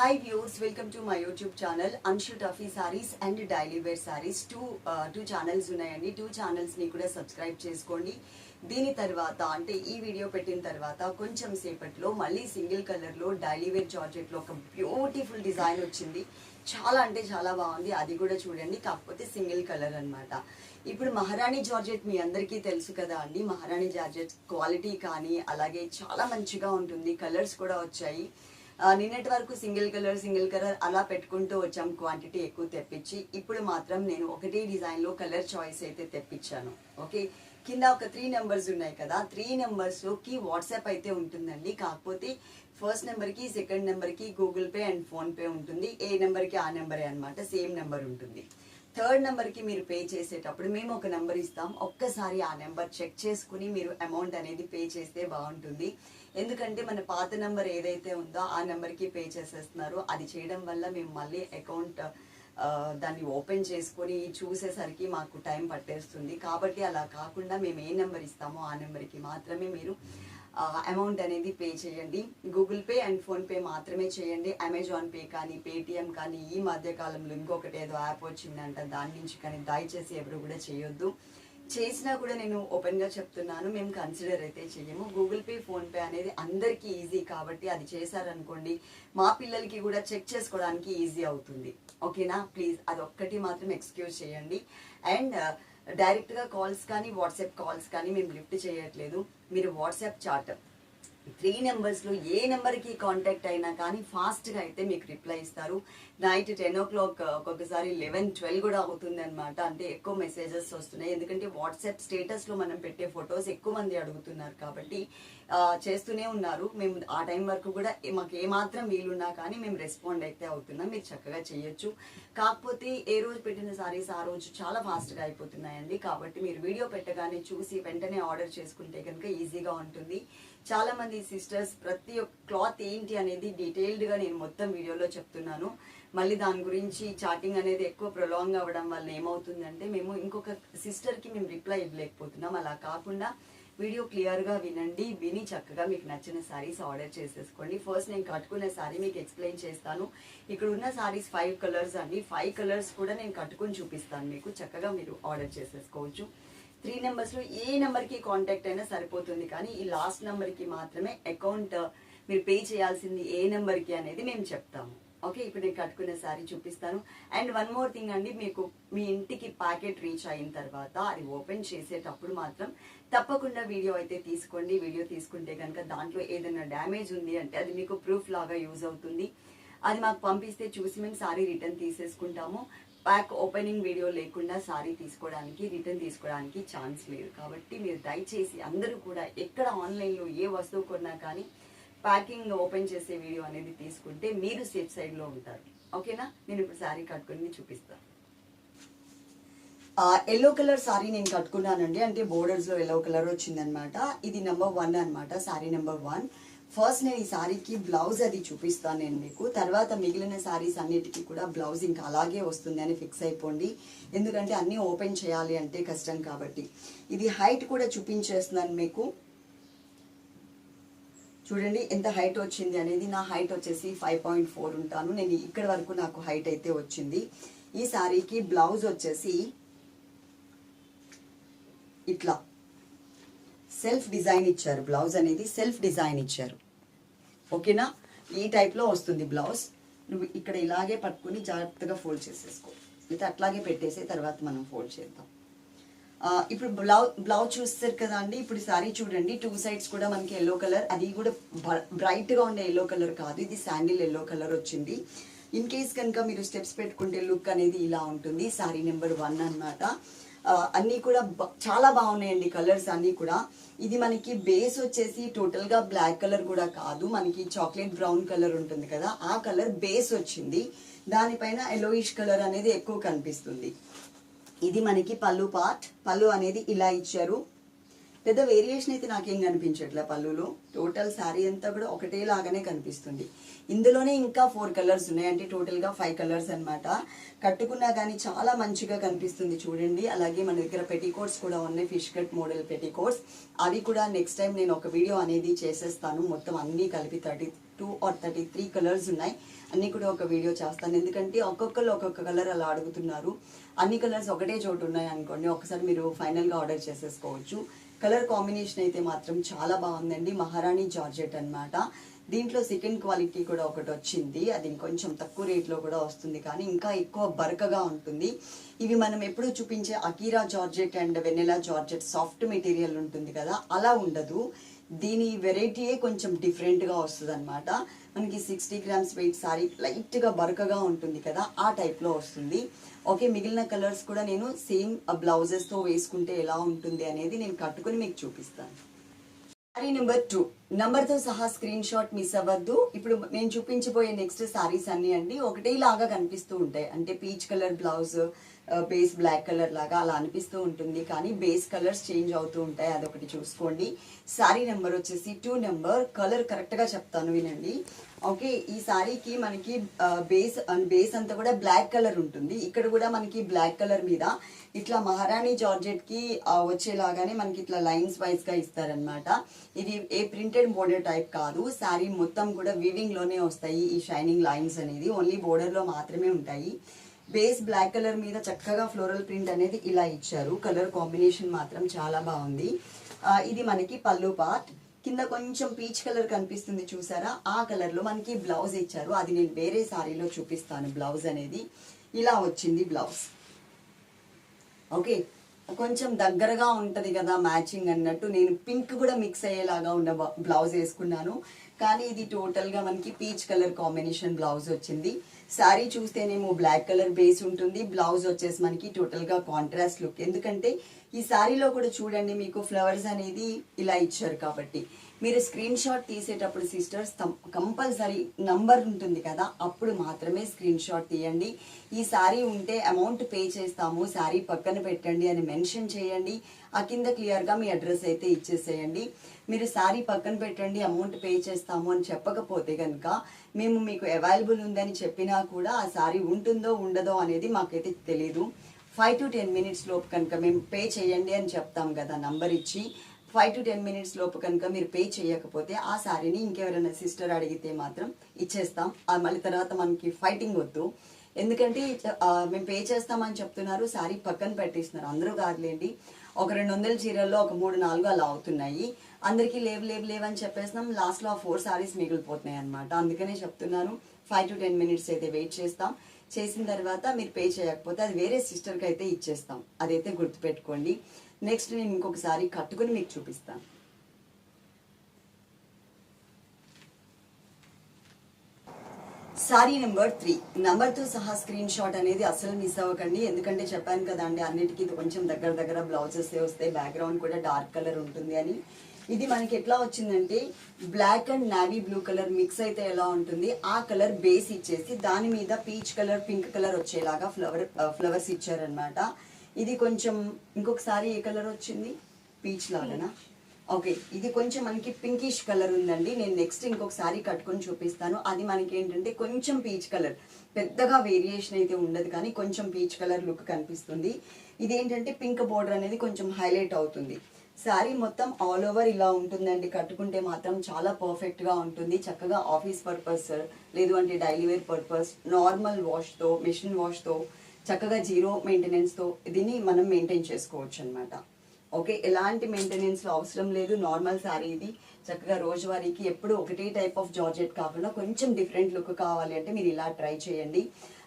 Hi viewers welcome to my YouTube channel Anshu Taffy saris and daily wear saris two two channels ఉన్నాయండి. Two ఛానల్స్ని కూడా subscribe చేసుకోండి. దీని తర్వాత అంటే ఈ వీడియో పెట్టిన తర్వాత కొంచెం సేపట్లో మళ్ళీ సింగిల్ కలర్లో డైలీ వేర్ జార్జెట్లో ఒక బ్యూటిఫుల్ డిజైన్ వచ్చింది. చాలా అంటే చాలా బాగుంది. అది కూడా చూడండి. కాకపోతే సింగిల్ కలర్ అనమాట ఇప్పుడు మహారాణి జార్జెట్ మీ అందరికీ తెలుసు కదా అండి. మహారాణి జార్జెట్ క్వాలిటీ కానీ అలాగే చాలా మంచిగా ఉంటుంది. కలర్స్ కూడా వచ్చాయి. నిన్నటి వరకు సింగిల్ కలర్ సింగిల్ కలర్ అలా పెట్టుకుంటూ వచ్చాం. క్వాంటిటీ ఎక్కువ తెప్పించి ఇప్పుడు మాత్రం నేను ఒకటే డిజైన్లో కలర్ చాయిస్ అయితే తెప్పించాను. ఓకే? కింద ఒక త్రీ నెంబర్స్ ఉన్నాయి కదా? త్రీ నెంబర్స్లోకి వాట్సాప్ అయితే ఉంటుందండి. కాకపోతే ఫస్ట్ నెంబర్కి సెకండ్ నెంబర్కి గూగుల్ పే అండ్ ఫోన్పే ఉంటుంది. ఏ నెంబర్కి ఆ నెంబరే అనమాట సేమ్ నెంబర్ ఉంటుంది. థర్డ్ నెంబర్కి మీరు పే చేసేటప్పుడు మేము ఒక నెంబర్ ఇస్తాం. ఒక్కసారి ఆ నెంబర్ చెక్ చేసుకుని మీరు అమౌంట్ అనేది పే చేస్తే బాగుంటుంది. ఎందుకంటే మన పాత నెంబర్ ఏదైతే ఉందో ఆ నెంబర్కి పే చేసేస్తున్నారు. అది చేయడం వల్ల మేము మళ్ళీ అకౌంట్ దాన్ని ఓపెన్ చేసుకొని చూసేసరికి మాకు టైం పట్టేస్తుంది. కాబట్టి అలా కాకుండా మేము ఏ నెంబర్ ఇస్తామో ఆ నెంబర్కి మాత్రమే మీరు అమౌంట్ అనేది పే చేయండి. గూగుల్ పే అండ్ ఫోన్పే మాత్రమే చేయండి. అమెజాన్ పే కానీ పేటిఎం కానీ ఈ మధ్య కాలంలో ఇంకొకటి ఏదో యాప్ వచ్చిందంట దాని నుంచి కానీ దయచేసి ఎవరు కూడా చేయొద్దు. చేసినా కూడా నేను ఓపెన్గా చెప్తున్నాను మేము కన్సిడర్ అయితే చేయము గూగుల్ పే ఫోన్పే అనేది అందరికీ ఈజీ కాబట్టి అది చేశారనుకోండి మా పిల్లలకి కూడా చెక్ చేసుకోవడానికి ఈజీ అవుతుంది. ఓకేనా? ప్లీజ్ అది ఒక్కటి మాత్రం ఎక్స్క్యూజ్ చేయండి. అండ్ డైరెక్ట్గా కాల్స్ కానీ వాట్సాప్ కాల్స్ కానీ మేము లిఫ్ట్ చేయట్లేదు. మీరు వాట్సాప్ చాట్ త్రీ నెంబర్స్లో ఏ నెంబర్కి కాంటాక్ట్ అయినా కానీ ఫాస్ట్గా అయితే మీకు రిప్లై ఇస్తారు. నైట్ టెన్ ఓ క్లాక్ ఒక్కొక్కసారి లెవెన్ ట్వెల్వ్ కూడా అవుతుంది అనమాట అంటే ఎక్కువ మెసేజెస్ వస్తున్నాయి. ఎందుకంటే వాట్సాప్ స్టేటస్లో మనం పెట్టే ఫొటోస్ ఎక్కువ మంది అడుగుతున్నారు కాబట్టి చేస్తూనే ఉన్నారు. మేము ఆ టైం వరకు కూడా మాకు ఏమాత్రం వీలున్నా కానీ మేము రెస్పాండ్ అయితే అవుతున్నాం. మీరు చక్కగా చేయొచ్చు. కాకపోతే ఏ రోజు పెట్టిన సారీస్ ఆ రోజు చాలా ఫాస్ట్గా అయిపోతున్నాయండి. కాబట్టి మీరు వీడియో పెట్టగానే చూసి వెంటనే ఆర్డర్ చేసుకుంటే కనుక ఈజీగా ఉంటుంది. చాలా మంది సిస్టర్స్ ప్రతి ఒక్క క్లాత్ ఏంటి అనేది డీటెయిల్డ్గా నేను మొత్తం వీడియోలో చెప్తున్నాను. మళ్ళీ దాని గురించి చాటింగ్ అనేది ఎక్కువ ప్రొలాంగ్ అవ్వడం వల్ల ఏమవుతుందంటే మేము ఇంకొక సిస్టర్కి మేము రిప్లై ఇవ్వలేకపోతున్నాం. అలా కాకుండా వీడియో క్లియర్గా వినండి విని చక్కగా మీకు నచ్చిన శారీస్ ఆర్డర్ చేసేసుకోండి. ఫస్ట్ నేను కట్టుకున్న శారీ మీకు ఎక్స్ప్లెయిన్ చేస్తాను. ఇక్కడ ఉన్న శారీస్ ఫైవ్ కలర్స్ అండి. ఫైవ్ కలర్స్ కూడా నేను కట్టుకొని చూపిస్తాను మీకు. చక్కగా మీరు ఆర్డర్ చేసేసుకోవచ్చు. త్రీ నెంబర్స్లో ఏ నెంబర్కి కాంటాక్ట్ అయినా సరిపోతుంది. కానీ ఈ లాస్ట్ నెంబర్కి మాత్రమే అకౌంట్ మీరు పే చేయాల్సింది ఏ నెంబర్కి అనేది మేము చెప్తాము. ఓకే ఇప్పుడు నేను కట్టుకున్న సారీ చూపిస్తాను. అండ్ వన్ మోర్ థింగ్ అండి మీకు మీ ఇంటికి ప్యాకెట్ రీచ్ అయిన తర్వాత అది ఓపెన్ చేసేటప్పుడు మాత్రం తప్పకుండా వీడియో అయితే తీసుకోండి. వీడియో తీసుకుంటే కనుక దాంట్లో ఏదైనా డ్యామేజ్ ఉంది అంటే అది మీకు ప్రూఫ్ లాగా యూజ్ అవుతుంది. అది మాకు పంపిస్తే చూసి మేము సారీ రిటర్న్ తీసేసుకుంటాము. ప్యాక్ ఓపెనింగ్ వీడియో లేకుండా సారీ తీసుకోవడానికి రిటర్న్ తీసుకోవడానికి ఛాన్స్ లేదు. కాబట్టి మీరు దయచేసి అందరూ కూడా ఎక్కడ ఆన్లైన్లో ఏ వస్తువు కొన్నా కానీ ప్యాకింగ్ ఓపెన్ చేసే వీడియో అనేది తీసుకుంటే మీరు సేఫ్ సైడ్లో ఉంటారు. ఓకేనా? నేను ఇప్పుడు శారీ కట్టుకుని చూపిస్తాను ఎల్లో కలర్ సారీ నేను కట్టుకున్నానండి. అంటే బోర్డర్స్లో ఎల్లో కలర్ వచ్చిందనమాట ఇది నెంబర్ వన్ అనమాట సారీ నెంబర్ వన్ ఫస్ట్ నేను ఈ సారీకి బ్లౌజ్ అది చూపిస్తాను నేను మీకు. తర్వాత మిగిలిన సారీస్ అన్నిటికీ కూడా బ్లౌజ్ ఇంకా అలాగే వస్తుంది అని ఫిక్స్ అయిపోండి. ఎందుకంటే అన్నీ ఓపెన్ చేయాలి అంటే కష్టం కాబట్టి. ఇది హైట్ కూడా చూపించేస్తున్నాను మీకు. చూడండి ఎంత హైట్ వచ్చింది అనేది నా హైట్ వచ్చేసి ఫైవ్ పాయింట్ ఫోర్ ఉంటాను. నేను ఇక్కడ వరకు నాకు హైట్ అయితే వచ్చింది. ఈ సారీకి బ్లౌజ్ వచ్చేసి ఇట్లా. సెల్ఫ్ డిజైన్ ఇచ్చారు బ్లౌజ్ అనేది సెల్ఫ్ డిజైన్ ఇచ్చారు. ఓకేనా? ఈ టైప్లో వస్తుంది బ్లౌజ్ నువ్వు ఇక్కడ ఇలాగే పట్టుకుని జాగ్రత్తగా ఫోల్డ్ చేసేసుకో. అయితే అట్లాగే పెట్టేసి తర్వాత మనం ఫోల్డ్ చేద్దాం. ఇప్పుడు బ్లౌజ్ బ్లౌజ్ చూస్తారు కదా అండి ఇప్పుడు సారీ చూడండి టూ సైడ్స్ కూడా మనకి ఎల్లో కలర్ అది కూడా బ్రైట్గా ఉండే ఎల్లో కలర్ కాదు ఇది శాండిల్ ఎల్లో కలర్ వచ్చింది. ఇన్ కేస్ కనుక మీరు స్టెప్స్ పెట్టుకుంటే లుక్ అనేది ఇలా ఉంటుంది సారీ నెంబర్ వన్ అన్నమాట. అన్నీ కూడా చాలా బాగున్నాయండి కలర్స్ అన్నీ కూడా. ఇది మనకి బేస్ వచ్చేసి టోటల్గా బ్లాక్ కలర్ కూడా కాదు మనకి చాక్లెట్ బ్రౌన్ కలర్ ఉంటుంది కదా ఆ కలర్ బేస్ వచ్చింది. దానిపైన ఎల్లోయిష్ కలర్ అనేది ఎక్కువ కనిపిస్తుంది. ఇది మనకి పళ్ళు పార్ట్ పళ్ళు అనేది ఇలా ఇచ్చారు. పెద్ద వేరియేషన్ అయితే నాకేం కనిపించట్లే పళ్ళులో. టోటల్ శారీ అంతా కూడా ఒకటే లాగానే కనిపిస్తుంది. ఇందులోనే ఇంకా ఫోర్ కలర్స్ ఉన్నాయి. అంటే టోటల్గా ఫైవ్ కలర్స్ అనమాట కట్టుకున్నా కానీ చాలా మంచిగా కనిపిస్తుంది చూడండి. అలాగే మన దగ్గర పెటికోట్స్ కూడా ఉన్నాయి. ఫిష్ కట్ మోడల్ పెట్టికోట్స్ అవి కూడా నెక్స్ట్ టైం నేను ఒక వీడియో అనేది చేసేస్తాను. మొత్తం అన్నీ కలిపి thirty two or thirty three colours ఉన్నాయి. అన్ని కూడా ఒక వీడియో చేస్తాను. ఎందుకంటే ఒక్కొక్కరు ఒక్కొక్క కలర్ అలా అడుగుతున్నారు. అన్ని కలర్స్ ఒకటే చోటు ఉన్నాయి అనుకోండి ఒకసారి మీరు ఫైనల్గా ఆర్డర్ చేసేసుకోవచ్చు. కలర్ కాంబినేషన్ అయితే మాత్రం చాలా బాగుందండి. మహారాణి జార్జెట్ అనమాట దీంట్లో సెకండ్ క్వాలిటీ కూడా ఒకటి వచ్చింది. అది ఇంకొంచెం తక్కువ రేట్లో కూడా వస్తుంది కానీ ఇంకా ఎక్కువ బరకగా ఉంటుంది. ఇవి మనం ఎప్పుడూ చూపించే Akira georgette and Vennela georgette soft material ఉంటుంది కదా అలా ఉండదు. దీని వెరైటీయే కొంచెం డిఫరెంట్గా వస్తుంది అనమాట మనకి సిక్స్టీ గ్రామ్స్ వెయిట్ సారీ లైట్గా బరకగా ఉంటుంది కదా ఆ టైప్లో వస్తుంది. ఓకే మిగిలిన కలర్స్ కూడా నేను సేమ్ బ్లౌజెస్తో uh, వేసుకుంటే ఎలా ఉంటుంది అనేది నేను కట్టుకొని మీకు చూపిస్తాను. సారీ నెంబర్ టూ నెంబర్తో సహా స్క్రీన్ షాట్ మిస్ అవ్వద్దు. ఇప్పుడు నేను చూపించబోయే నెక్స్ట్ సారీస్ అన్ని అండి ఒకటే లాగా కనిపిస్తూ ఉంటాయి. అంటే peach colour blouse base black colour లాగా అలా అనిపిస్తూ ఉంటుంది. కానీ బేస్ కలర్స్ చేంజ్ అవుతూ ఉంటాయి. అదొకటి చూసుకోండి. శారీ నెంబర్ వచ్చేసి టూ నెంబర్ కలర్ కరెక్ట్గా చెప్తాను వినండి. ఓకే ఈ శారీకి మనకి బేస్ బేస్ అంతా కూడా బ్లాక్ కలర్ ఉంటుంది. ఇక్కడ కూడా మనకి బ్లాక్ కలర్ మీద ఇట్లా మహారాణి జార్జెట్కి వచ్చేలాగానే మనకి ఇట్లా లైన్స్ వైజ్గా ఇస్తారనమాట ఇది ఏ ప్రింటెడ్ బోర్డర్ టైప్ కాదు. శారీ మొత్తం కూడా వీవింగ్లోనే వస్తాయి. ఈ షైనింగ్ లైన్స్ అనేది. ఓన్లీ బోర్డర్లో మాత్రమే ఉంటాయి. బేస్ బ్లాక్ కలర్ మీద చక్కగా ఫ్లోరల్ ప్రింట్ అనేది ఇలా ఇచ్చారు. కలర్ కాంబినేషన్ మాత్రం చాలా బాగుంది. ఇది మనకి పళ్ళు పార్ట్ కింద కొంచెం పీచ్ కలర్ కనిపిస్తుంది చూసారా? ఆ కలర్లో మనకి బ్లౌజ్ ఇచ్చారు. అది నేను వేరే సారీలో చూపిస్తాను బ్లౌజ్ అనేది. ఇలా వచ్చింది బ్లౌజ్ ఓకే కొంచెం దగ్గరగా ఉంటుంది కదా మ్యాచింగ్ అన్నట్టు. నేను పింక్ కూడా మిక్స్ అయ్యేలాగా ఉన్న బ్లౌజ్ వేసుకున్నాను. కానీ ఇది టోటల్గా మనకి పీచ్ కలర్ కాంబినేషన్ బ్లౌజ్ వచ్చింది. శారీ చూస్తేనేమో బ్లాక్ కలర్ బేస్ ఉంటుంది. బ్లౌజ్ వచ్చేసి మనకి టోటల్గా కాంట్రాస్ట్ లుక్ ఎందుకంటే ఈ శారీలో కూడా చూడండి మీకు ఫ్లవర్స్ అనేది ఇలా ఇచ్చారు కాబట్టి. మీరు స్క్రీన్ షాట్ తీసేటప్పుడు సిస్టర్స్ కంపల్సరీ నంబర్ ఉంటుంది కదా అప్పుడు మాత్రమే స్క్రీన్ షాట్ తీయండి. ఈ శారీ ఉంటే అమౌంట్ పే చేస్తాము శారీ పక్కన పెట్టండి అని మెన్షన్ చేయండి. ఆ కింద క్లియర్గా మీ అడ్రస్ అయితే ఇచ్చేసేయండి. మీరు శారీ పక్కన పెట్టండి అమౌంట్ పే చేస్తాము అని చెప్పకపోతే కనుక మేము మీకు అవైలబుల్ ఉందని చెప్పినా కూడా ఆ శారీ ఉంటుందో ఉండదో అనేది మాకైతే తెలియదు ఫైవ్ టు టెన్ మినిట్స్ లోపు కనుక మేము పే చేయండి అని చెప్తాం కదా నంబర్ ఇచ్చి. ఫైవ్ టు టెన్ మినిట్స్ లోపు కనుక మీరు పే చేయకపోతే ఆ శారీని ఇంకెవరైనా సిస్టర్ అడిగితే మాత్రం ఇచ్చేస్తాం. ఆ మళ్ళీ తర్వాత మనకి ఫైటింగ్ వద్దు. ఎందుకంటే మేము పే చేస్తామని చెప్తున్నారు శారీ పక్కన పెట్టేస్తున్నారు. అందరూ కాదులేండి. ఒక రెండు వందల చీరల్లో ఒక మూడు నాలుగు అలా అవుతున్నాయి. అందరికీ లేవు లేవు లేవు అని చెప్పేసినాం. లాస్ట్లో ఆ ఫోర్ సారీస్ మిగిలిపోతున్నాయి అనమాట అందుకనే చెప్తున్నాను ఫైవ్ టు టెన్ మినిట్స్ అయితే వెయిట్ చేస్తాం. చేసిన తర్వాత మీరు పే చేయకపోతే అది వేరే సిస్టర్కి అయితే ఇచ్చేస్తాం. అదైతే గుర్తుపెట్టుకోండి. నెక్స్ట్ నేను ఇంకొకసారి కట్టుకుని మీకు చూపిస్తాను సారీ నెంబర్ త్రీ నెంబర్తో సహా స్క్రీన్ షాట్ అనేది అసలు మిస్ అవ్వకండి. ఎందుకంటే చెప్పాను కదండి అన్నిటికీ కొంచెం దగ్గర దగ్గర బ్లౌజెస్ వస్తాయి బ్యాక్గ్రౌండ్ కూడా డార్క్ కలర్ ఉంటుంది అని. ఇది మనకి ఎట్లా వచ్చిందంటే black and navy blue colour mix అయితే ఎలా ఉంటుంది ఆ కలర్ బేస్ ఇచ్చేసి దాని మీద పీచ్ కలర్ పింక్ కలర్ వచ్చేలాగా ఫ్లవర్ ఫ్లవర్స్ ఇచ్చారనమాట ఇది కొంచెం ఇంకొకసారి ఏ కలర్ వచ్చింది? పీచ్ లాగానా? ఓకే ఇది కొంచెం మనకి పింకిష్ కలర్ ఉందండి. నేను నెక్స్ట్ ఇంకొకసారి కట్టుకొని చూపిస్తాను. అది మనకి ఏంటంటే కొంచెం పీచ్ కలర్ పెద్దగా వేరియేషన్ అయితే ఉండదు కానీ కొంచెం పీచ్ కలర్ లుక్ కనిపిస్తుంది. ఇదేంటంటే పింక్ బోర్డర్ అనేది కొంచెం హైలైట్ అవుతుంది. శారీ మొత్తం ఆల్ ఓవర్ ఇలా ఉంటుందండి. కట్టుకుంటే మాత్రం చాలా పర్ఫెక్ట్గా ఉంటుంది. చక్కగా ఆఫీస్ పర్పస్ లేదు అంటే డైలీ వేర్ పర్పస్ నార్మల్ వాష్తో మిషన్ వాష్తో చక్కగా జీరో మెయింటెనెన్స్తో దీన్ని మనం మెయింటైన్ చేసుకోవచ్చు అనమాట ఓకే ఎలాంటి మెయింటెనెన్స్ అవసరం లేదు. నార్మల్ శారీ ఇది. చక్కగా రోజువారీకి ఎప్పుడు ఒకటే టైప్ ఆఫ్ జార్జెట్ కాకుండా కొంచెం డిఫరెంట్ లుక్ కావాలి అంటే మీరు ఇలా ట్రై చేయండి.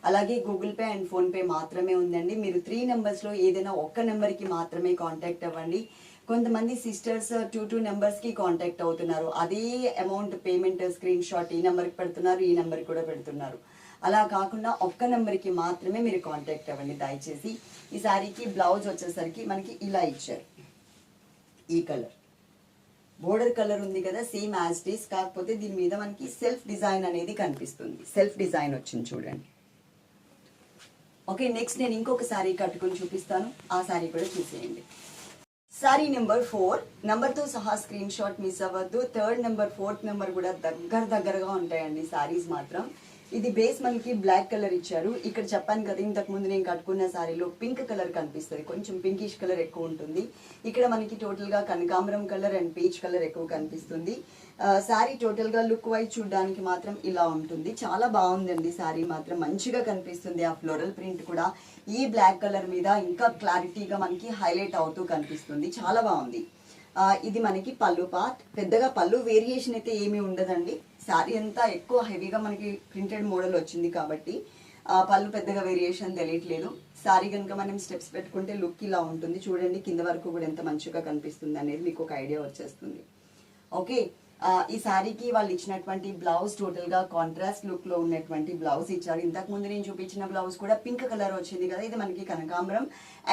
అలాగే గూగుల్ పే అండ్ ఫోన్పే మాత్రమే ఉందండి. మీరు త్రీ నెంబర్స్లో ఏదైనా ఒక్క నెంబర్కి మాత్రమే కాంటాక్ట్ అవ్వండి. కొంతమంది సిస్టర్స్ టూ టూ నెంబర్స్కి కాంటాక్ట్ అవుతున్నారు. అదే అమౌంట్ పేమెంట్ స్క్రీన్ షాట్ ఈ నెంబర్కి పెడుతున్నారు ఈ నెంబర్కి కూడా పెడుతున్నారు. అలా కాకుండా ఒక్క నెంబర్కి మాత్రమే మీరు కాంటాక్ట్ అవ్వండి. దయచేసి ఈ శారీకి బ్లౌజ్ వచ్చేసరికి మనకి ఇలా ఇచ్చారు. ఈ కలర్ బోర్డర్ కలర్ ఉంది కదా సేమ్ యాజ్ డీస్ కాకపోతే దీని మీద మనకి సెల్ఫ్ డిజైన్ అనేది కనిపిస్తుంది. సెల్ఫ్ డిజైన్ వచ్చింది చూడండి. ఓకే నెక్స్ట్ నేను ఇంకొక శారీ కట్టుకొని చూపిస్తాను. ఆ శారీ కూడా చూసేయండి. సారీ నెంబర్ ఫోర్తో సహా స్క్రీన్ షాట్ మిస్ అవ్వద్దు థర్డ్ నెంబర్ ఫోర్త్ నెంబర్ కూడా దగ్గర దగ్గరగా ఉంటాయండి సారీస్ మాత్రం ఇది బేస్ మనకి బ్లాక్ కలర్ ఇచ్చారు. ఇక్కడ చెప్పాను కదా ఇంతకు ముందు నేను కట్టుకున్న శారీలో పింక్ కలర్ కనిపిస్తుంది. కొంచెం పింకిష్ కలర్ ఎక్కువ ఉంటుంది. ఇక్కడ మనకి టోటల్గా కనకాంబరం కలర్ అండ్ పీచ్ కలర్ ఎక్కువ కనిపిస్తుంది. శారీ టోటల్గా లుక్ వైజ్ చూడడానికి మాత్రం ఇలా ఉంటుంది. చాలా బాగుందండి శారీ మాత్రం. మంచిగా కనిపిస్తుంది ఆ ఫ్లోరల్ ప్రింట్ కూడా. ఈ బ్లాక్ కలర్ మీద ఇంకా క్లారిటీగా మనకి హైలైట్ అవుతూ కనిపిస్తుంది. చాలా బాగుంది. ఇది మనకి పళ్ళు పార్ట్ పెద్దగా పళ్ళు వేరియేషన్ అయితే ఏమీ ఉండదండి. శారీ అంతా ఎక్కువ హెవీగా మనకి ప్రింటెడ్ మోడల్ వచ్చింది కాబట్టి పళ్ళు పెద్దగా వేరియేషన్ తెలియట్లేదు. శారీ కనుక మనం స్టెప్స్ పెట్టుకుంటే లుక్ ఇలా ఉంటుంది. చూడండి కింద వరకు కూడా ఎంత మంచిగా కనిపిస్తుంది అనేది మీకు ఒక ఐడియా వచ్చేస్తుంది. ఓకే ఈ శారీకి వాళ్ళు ఇచ్చినటువంటి బ్లౌజ్ టోటల్గా కాంట్రాస్ట్ లుక్లో ఉన్నటువంటి బ్లౌజ్ ఇచ్చారు. ఇంతకు ముందు నేను చూపించిన బ్లౌజ్ కూడా పింక్ కలర్ వచ్చింది కదా ఇది మనకి కనకాంబరం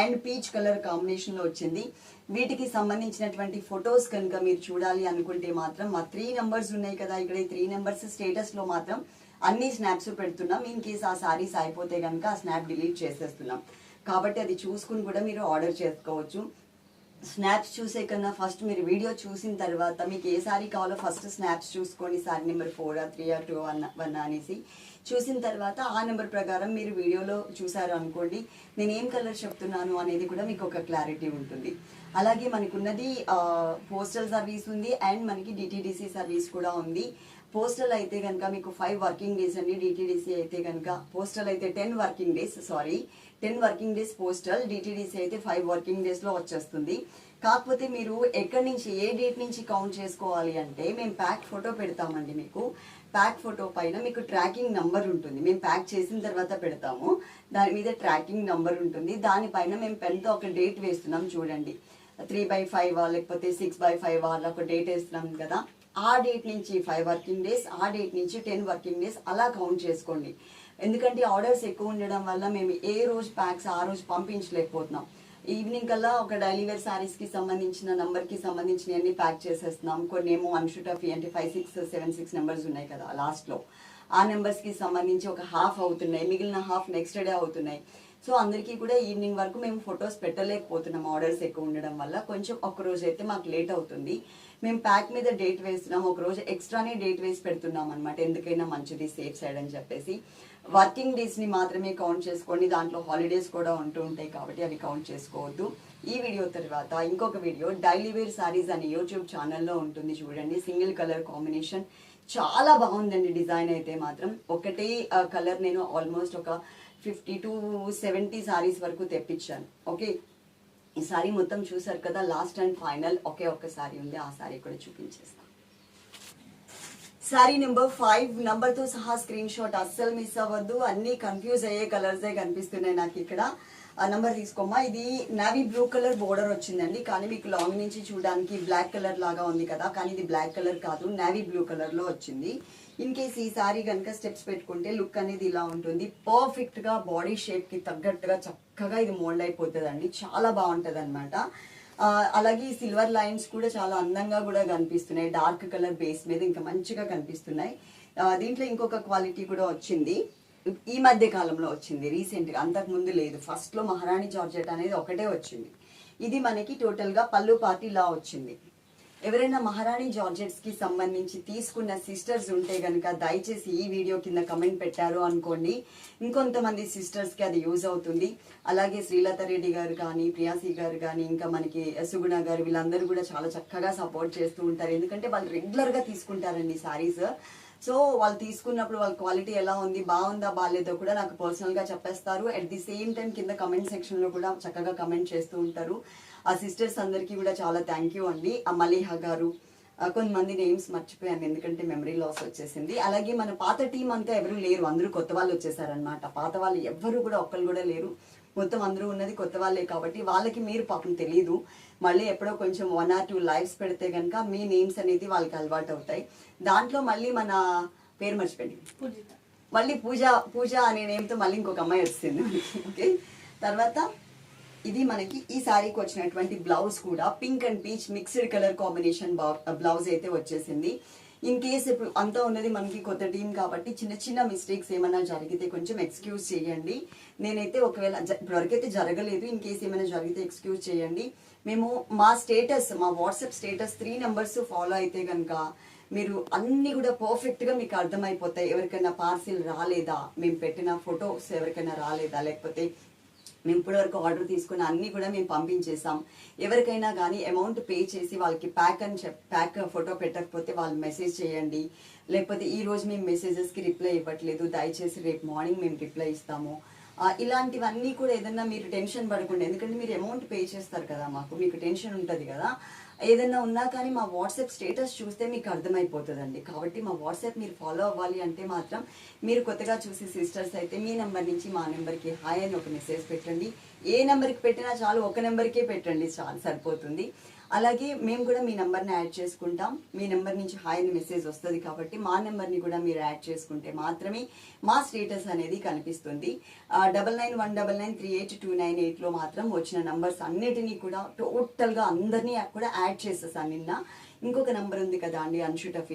అండ్ పీచ్ కలర్ కాంబినేషన్లో వచ్చింది. వీటికి సంబంధించినటువంటి ఫొటోస్ కనుక మీరు చూడాలి అనుకుంటే మాత్రం మా త్రీ నెంబర్స్ ఉన్నాయి కదా ఇక్కడ ఈ త్రీ నెంబర్స్ స్టేటస్లో మాత్రం అన్ని స్నాప్స్ పెడుతున్నాం. ఇన్ కేస్ ఆ సారీస్ అయిపోతే కనుక ఆ స్నాప్ డిలీట్ చేసేస్తున్నాం. కాబట్టి అది చూసుకుని కూడా మీరు ఆర్డర్ చేసుకోవచ్చు. స్నాప్స్ చూసే కన్నా ఫస్ట్ మీరు వీడియో చూసిన తర్వాత మీకు ఏ సారీ కావాలో ఫస్ట్ స్నాప్స్ చూసుకోండి సారీ నెంబర్ ఫోర్ ఆ త్రీ ఆ టూ వన్ వన్ అనేసి. చూసిన తర్వాత ఆ నెంబర్ ప్రకారం మీరు వీడియోలో చూసారు అనుకోండి నేను ఏం కలర్ చెప్తున్నాను అనేది కూడా మీకు ఒక క్లారిటీ ఉంటుంది. అలాగే మనకున్నది పోస్టల్ సర్వీస్ ఉంది అండ్ మనకి డిటీడీసీ సర్వీస్ కూడా ఉంది. పోస్టల్ అయితే కనుక మీకు ఫైవ్ వర్కింగ్ డేస్ అండి డిటీడీసీ అయితే కనుక. పోస్టల్ అయితే ten working days sorry ten working days postal DTDC అయితే ఫైవ్ వర్కింగ్ డేస్లో వచ్చేస్తుంది. కాకపోతే మీరు ఎక్కడి నుంచి ఏ డేట్ నుంచి కౌంట్ చేసుకోవాలి అంటే మేము ప్యాక్ ఫోటో పెడతామండి మీకు. ప్యాక్ ఫోటో పైన మీకు ట్రాకింగ్ నంబర్ ఉంటుంది. మేము ప్యాక్ చేసిన తర్వాత పెడతాము. దాని మీద ట్రాకింగ్ నంబర్ ఉంటుంది. దానిపైన మేము పెన్తో ఒక డేట్ వేస్తున్నాం చూడండి. త్రీ బై ఫైవ్ లేకపోతే సిక్స్ బై ఫైవ్ అలా ఒక డేట్ వేస్తున్నాం కదా. ఆ డేట్ నుంచి ఫైవ్ వర్కింగ్ డేస్ ఆ డేట్ నుంచి టెన్ వర్కింగ్ డేస్ అలా కౌంట్ చేసుకోండి. ఎందుకంటే ఆర్డర్స్ ఎక్కువ ఉండడం వల్ల మేము ఏ రోజు ప్యాక్స్ ఆ రోజు పంపించలేకపోతున్నాం. ఈవినింగ్ కల్లా ఒక డైలీ వేర్ సారీస్కి సంబంధించిన నంబర్కి సంబంధించిన అన్ని ప్యాక్ చేసేస్తున్నాం. కొన్ని ఏమో అన్షూట్ ఆఫ్ అంటే five six seven six numbers ఉన్నాయి కదా లాస్ట్లో. ఆ నెంబర్స్కి సంబంధించి ఒక హాఫ్ అవుతున్నాయి. మిగిలిన హాఫ్ నెక్స్ట్ డే అవుతున్నాయి. సో అందరికీ కూడా ఈవినింగ్ వరకు మేము ఫొటోస్ పెట్టలేకపోతున్నాం ఆర్డర్స్ ఎక్కువ ఉండడం వల్ల. కొంచెం ఒక రోజు అయితే మాకు లేట్ అవుతుంది. మేము ప్యాక్ మీద డేట్ వేస్తున్నాం. ఒక రోజు ఎక్స్ట్రానే డేట్ వేసి పెడుతున్నాం అనమాట ఎందుకైనా మంచిది సేఫ్ సైడ్ అని చెప్పేసి. వర్కింగ్ డేస్ని మాత్రమే కౌంట్ చేసుకోండి. దాంట్లో హాలిడేస్ కూడా ఉంటూ ఉంటాయి కాబట్టి అవి కౌంట్ చేసుకోవద్దు. ఈ వీడియో తర్వాత ఇంకొక వీడియో డైలీ వేర్ సారీస్ అనే యూట్యూబ్ ఛానల్లో ఉంటుంది చూడండి. సింగిల్ కలర్ కాంబినేషన్ చాలా బాగుందండి డిజైన్ అయితే మాత్రం. ఒకటే కలర్ నేను ఆల్మోస్ట్ ఒక ఫిఫ్టీ టు సెవెంటీ శారీస్ వరకు తెప్పించాను. ఓకే? ఈ సారీ మొత్తం చూసారు కదా లాస్ట్ అండ్ ఫైనల్ ఒకే ఒక్క సారీ ఉంది. ఆ సారీ కూడా చూపించేస్తాను. శారీ నెంబర్ ఫైవ్ నెంబర్తో సహా స్క్రీన్ షాట్ అస్సలు మిస్ అవ్వద్దు. అన్ని కన్ఫ్యూజ్ అయ్యే కలర్స్ కనిపిస్తున్నాయి నాకు ఇక్కడ. ఆ నంబర్ తీసుకోమ్మా. ఇది నావీ బ్లూ కలర్ బోర్డర్ వచ్చిందండి. కానీ మీకు లాంగ్ నుంచి చూడడానికి బ్లాక్ కలర్ లాగా ఉంది కదా. కానీ ఇది బ్లాక్ కలర్ కాదు. నావీ బ్లూ కలర్లో వచ్చింది. ఇన్ కేస్ ఈ సారీ కనుక స్టెప్స్ పెట్టుకుంటే లుక్ అనేది ఇలా ఉంటుంది. పర్ఫెక్ట్గా బాడీ షేప్కి తగ్గట్టుగా చక్కగా ఇది మోల్డ్ అయిపోతుంది చాలా బాగుంటది అనమాట అలాగే ఈ సిల్వర్ లైన్స్ కూడా చాలా అందంగా కూడా కనిపిస్తున్నాయి. డార్క్ కలర్ బేస్ మీద ఇంకా మంచిగా కనిపిస్తున్నాయి. దీంట్లో ఇంకొక క్వాలిటీ కూడా వచ్చింది. ఈ మధ్య కాలంలో వచ్చింది. రీసెంట్గా అంతకుముందు లేదు. ఫస్ట్లో మహారాణి జార్జెట్ అనేది ఒకటే వచ్చింది. ఇది మనకి టోటల్గా పళ్ళు పార్టీ లా వచ్చింది. ఎవరైనా మహారాణి జార్జెట్స్కి సంబంధించి తీసుకున్న సిస్టర్స్ ఉంటే గనుక దయచేసి ఈ వీడియో కింద కమెంట్ పెట్టారు అనుకోండి. ఇంకొంతమంది సిస్టర్స్కి అది యూజ్ అవుతుంది. అలాగే శ్రీలత రెడ్డి గారు కానీ ప్రియాసి గారు కానీ ఇంకా మనకి సుగుణ గారు వీళ్ళందరూ కూడా చాలా చక్కగా సపోర్ట్ చేస్తూ ఉంటారు. ఎందుకంటే వాళ్ళు రెగ్యులర్గా తీసుకుంటారండి సారీస్. సో వాళ్ళు తీసుకున్నప్పుడు వాళ్ళ క్వాలిటీ ఎలా ఉంది బాగుందా బాగాలేదో కూడా నాకు పర్సనల్గా చెప్పేస్తారు. అట్ ది సేమ్ టైం కింద కమెంట్ సెక్షన్లో కూడా చక్కగా కమెంట్ చేస్తూ ఉంటారు. ఆ సిస్టర్స్ అందరికీ కూడా చాలా థ్యాంక్ యూ అండి. ఆ మలీహా గారు కొంతమంది నేమ్స్ మర్చిపోయాను ఎందుకంటే మెమరీ లాస్ వచ్చేసింది. అలాగే మన పాత టీం అంతా ఎవరు లేరు అందరూ కొత్త వాళ్ళు వచ్చేసారనమాట పాత వాళ్ళు ఎవ్వరు కూడా ఒక్కరు కూడా లేరు. మొత్తం అందరూ ఉన్నది కొత్త వాళ్ళే కాబట్టి వాళ్ళకి మీరు పాపం తెలియదు మళ్ళీ ఎప్పుడో కొంచెం వన్ ఆర్ టూ లైవ్స్ పెడితే కనుక మీ నేమ్స్ అనేది వాళ్ళకి అలవాటు అవుతాయి. దాంట్లో మళ్ళీ మన పేరు మర్చిపోయింది మళ్ళీ పూజ పూజ అనే నేమ్తో మళ్ళీ ఇంకొక అమ్మాయి వస్తుంది మనకి ఓకే తర్వాత ఇది మనకి ఈ శారీకి వచ్చినటువంటి బ్లౌజ్ కూడా pink and peach mixed colour combination blouse అయితే వచ్చేసింది. ఇన్ కేస్ ఇప్పుడు అంతా ఉన్నది మనకి కొత్త టీం కాబట్టి చిన్న చిన్న మిస్టేక్స్ ఏమైనా జరిగితే కొంచెం ఎక్స్క్యూజ్ చేయండి. నేనైతే ఒకవేళ ఇప్పటివరకైతే జరగలేదు ఇన్ కేస్ ఏమైనా జరిగితే ఎక్స్క్యూజ్ చేయండి. మేము మా స్టేటస్ మా WhatsApp status three numbers follow అయితే కనుక మీరు అన్ని కూడా పర్ఫెక్ట్గా మీకు అర్థమైపోతాయి. ఎవరికైనా పార్సిల్ రాలేదా? మేము పెట్టిన ఫొటోస్ ఎవరికైనా రాలేదా? లేకపోతే మేము ఇప్పటివరకు ఆర్డర్ తీసుకున్న అన్ని కూడా మేము పంపించేసాం ఎవరికైనా కానీ అమౌంట్ పే చేసి వాళ్ళకి ప్యాక్ అని చెప్ ప్యాక్ ఫోటో పెట్టకపోతే వాళ్ళు మెసేజ్ చేయండి. లేకపోతే ఈ రోజు మేము మెసేజెస్కి రిప్లై ఇవ్వట్లేదు. దయచేసి రేపు మార్నింగ్ మేము రిప్లై ఇస్తాము. ఇలాంటివన్నీ కూడా ఏదన్నా మీరు టెన్షన్ పడకుండా ఎందుకంటే మీరు అమౌంట్ పే చేస్తారు కదా మాకు మీకు టెన్షన్ ఉంటుంది కదా. ఏదన్నా ఉన్నా కానీ మా వాట్సాప్ స్టేటస్ చూస్తే మీకు అర్థమైపోతుందండి. కాబట్టి మా వాట్సాప్ మీరు ఫాలో అవ్వాలి అంటే మాత్రం మీరు కొత్తగా చూసే సిస్టర్స్ అయితే మీ నెంబర్ నుంచి మా నెంబర్కి హాయ్ అని ఒక మెసేజ్ పెట్టండి. ఏ నెంబర్కి పెట్టినా చాలు ఒక నెంబర్కే పెట్టండి. చాలు సరిపోతుంది. అలాగే మేము కూడా మీ నెంబర్ని యాడ్ చేసుకుంటాం. మీ నెంబర్ నుంచి హాయ్ అని మెసేజ్ వస్తుంది కాబట్టి మా నెంబర్ని కూడా మీరు యాడ్ చేసుకుంటే మాత్రమే మా స్టేటస్ అనేది కనిపిస్తుంది. Double nine one double nine three eight two nine ఎయిట్లో మాత్రం వచ్చిన నంబర్స్ అన్నిటినీ కూడా టోటల్గా అందరినీ కూడా యాడ్ చేసేసాను నిన్న. ఇంకొక నెంబర్ ఉంది కదా అండి అన్షూట్ of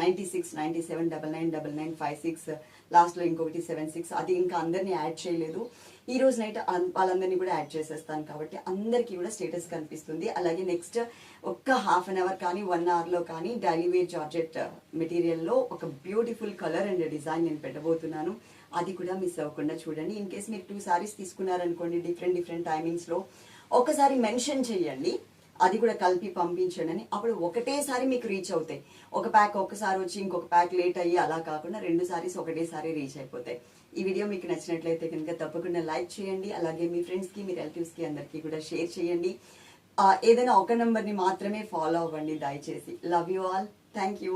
ninety six ninety seven double nine double nine five six లాస్ట్లో ఇంకొకటి సెవెన్ సిక్స్ అది ఇంకా అందరినీ యాడ్ చేయలేదు. ఈ రోజు నైట్ వాళ్ళందరినీ కూడా యాడ్ చేసేస్తాను కాబట్టి అందరికీ కూడా స్టేటస్ కనిపిస్తుంది. అలాగే నెక్స్ట్ ఒక్క హాఫ్ అన్ అవర్ కానీ వన్ అవర్లో కానీ డైలీ వేర్ జార్జెట్ మెటీరియల్లో ఒక బ్యూటిఫుల్ కలర్ అండ్ డిజైన్ నేను పెట్టబోతున్నాను. అది కూడా మిస్ అవ్వకుండా చూడండి. ఇన్ కేస్ మీరు టూ సారీస్ తీసుకున్నారనుకోండి డిఫరెంట్ డిఫరెంట్ టైమింగ్స్లో ఒకసారి మెన్షన్ చేయండి. అది కూడా కలిపి పంపించండి అని. అప్పుడు ఒకటేసారి మీకు రీచ్ అవుతాయి. ఒక ప్యాక్ ఒకసారి వచ్చి ఇంకొక ప్యాక్ లేట్ అయ్యి అలా కాకుండా రెండు సారీస్ ఒకటేసారి రీచ్ అయిపోతాయి. ఈ వీడియో మీకు నచ్చినట్లయితే కనుక తప్పకుండా లైక్ చేయండి. అలాగే మీ ఫ్రెండ్స్కి మీ రిలేటివ్స్కి అందరికీ కూడా షేర్ చేయండి. ఏదైనా ఒక నెంబర్ని మాత్రమే ఫాలో అవ్వండి దయచేసి. Love you all thank you